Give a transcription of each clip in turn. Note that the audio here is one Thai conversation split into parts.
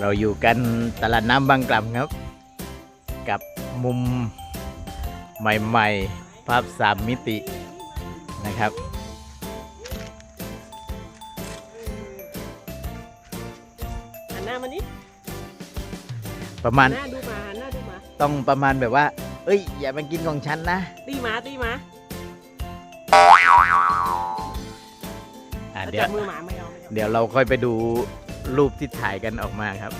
เราอยู่กันตลาดน้ำบางกล่ำครับ กับมุมใหม่ ๆ ภาพสามมิตินะครับ หันหน้ามานี่ประมาณหันหน้าดูหมาหันหน้าดูหมาต้องประมาณแบบว่า เอ้ย อย่ามากินของฉันนะ ตีหมาตีหมาอะแล้วเดี๋ยวจับมือหมาไม่เอาไม่เอาเดี๋ยวเราค่อยไปดู รูปที่ถ่ายกันออกมาครับ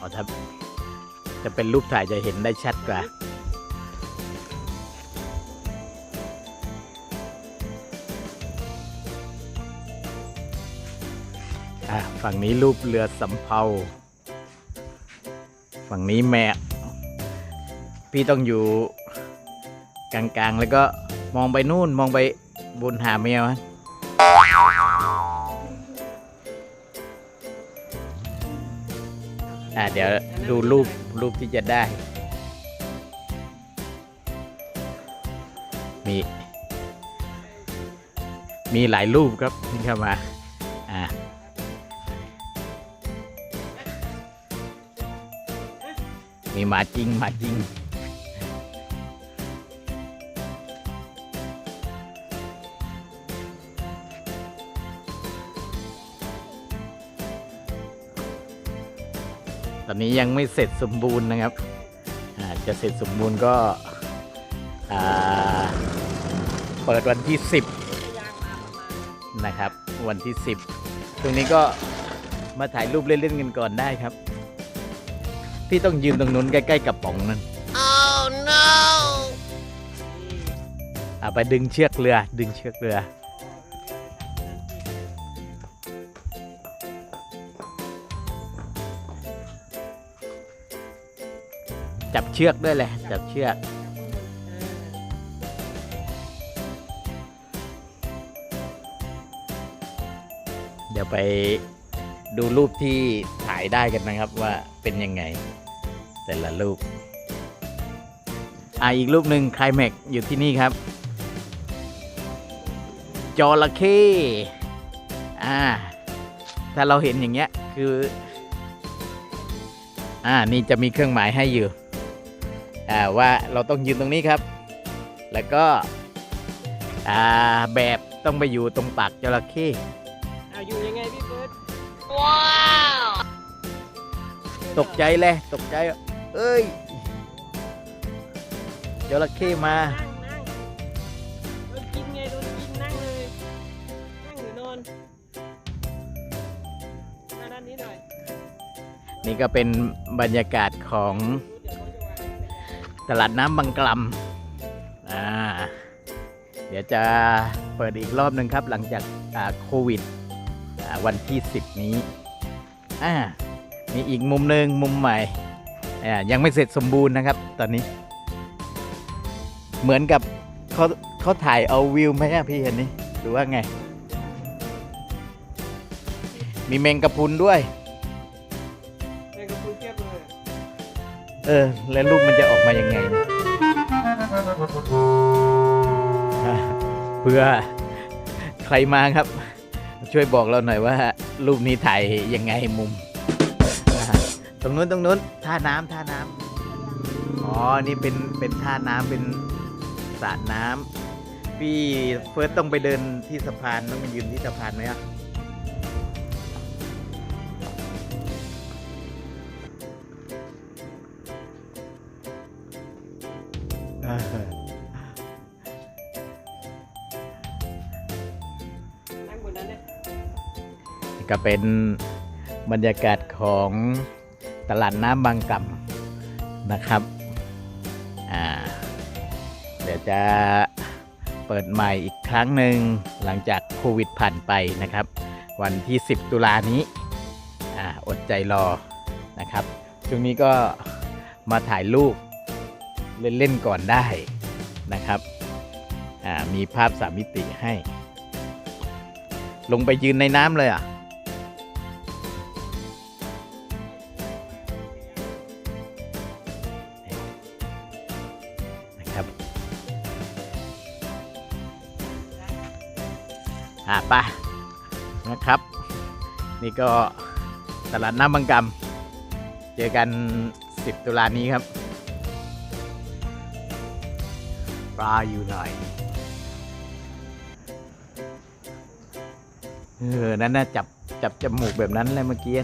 อ๋อถ้าจะเป็นรูปถ่ายจะเห็นได้ชัดกว่าอะฝั่งนี้รูปเรือสำเภา ฝั่งนี้แม่ พี่ต้องอยู่กลางๆ แล้วก็มองไปนู่นมองไป บนหาแมวะอ่าเดี๋ยวดูรูปรูปที่จะได้ มี มีหลายรูปครับที่เข้ามาอ่ามีหมาจริงหมาจริง ตอนนี้ยังไม่เสร็จสมบูรณ์นะครับอ่าจะเสร็จสมบูรณ์ก็อ่าเปิดวันที่ยางมาประมาณ10 นะครับ วันที่ 10 ตรงนี้ก็มาถ่ายรูปเล่นๆกันก่อนได้ครับ พี่ต้องยืนตรงนู้นใกล้ๆกับป๋องนั่น oh no อ่าไปดึงเชือกเรือ ดึงเชือกเรือ จับเชือกด้วยแหละจับเชือกเดี๋ยวไปดูรูปที่ถ่ายได้กันนะครับว่าเป็นยังไง แต่ละรูปอ่าอีกรูปหนึ่งไคลแม็กอยู่ที่นี่ครับ จอระเข้อ่า ถ้าเราเห็นอย่างเงี้ยคือ อ่า นี่จะมีเครื่องหมายให้อยู่ อ่าว่าเราต้องยืนตรงนี้ครับ แล้วก็อ่าแบบต้องไปอยู่ตรงปากจระเข้เอาอยู่ยังไงพี่เฟิร์สตกใจเลยตกใจ เอ้ยจระเข้มานั่งนั่งโดนกินไงโดนกินนั่งเลยนั่งหรือนอนมาด้านนี้หน่อยนี่ก็เป็นบรรยากาศของเดี๋ยวเขาจะวาง ตลาดน้ำบางกลำอ่าเดี๋ยวจะเปิดอีกรอบหนึ่งครับ หลังจากโควิดวันที่ 10 นี้อ่ามีอีกมุมหนึ่งมุมใหม่อ่ายังไม่เสร็จสมบูรณ์นะครับ ตอนนี้ เหมือนกับเขาเขาถ่ายเอาวิวไหมพี่เห็นนี่หรือว่าไง มีแมงกะพุนด้วย เออ แล้วรูปมันจะออกมายังไงเพื่อใครมาครับ ช่วยบอกเราหน่อยว่า รูปนี้ถ่ายยังไงมุม ตรงนู้นตรงนู้นท่าน้ำท่าน้ำอ๋อ นี่เป็นเป็นท่าน้ำเป็นสระน้ำพี่เฟิร์สต้องไปเดินที่สะพานต้องไปยืนที่สะพานไหมอะ ก็เป็นบรรยากาศของตลาดน้ำบางกล่ำนะครับ เดี๋ยวจะเปิดใหม่อีกครั้งหนึ่งหลังจากโควิดผ่านไปนะครับ วันที่ 10 ตุลานี้อาอดใจรอนะครับช่วงนี้ก็มาถ่ายรูปเล่น ๆ ก่อนได้นะครับมีภาพสามมิติให้ ลงไปยืนในน้ำเลยอะ อะไปนะครับ นี่ก็ตลาดน้ำบางกำเจอกัน 10 ตุลานี้ครับ ปลาอยู่ไหนเออ นั่นน่ะจับจับจมูกแบบนั้นเลยเมื่อกี้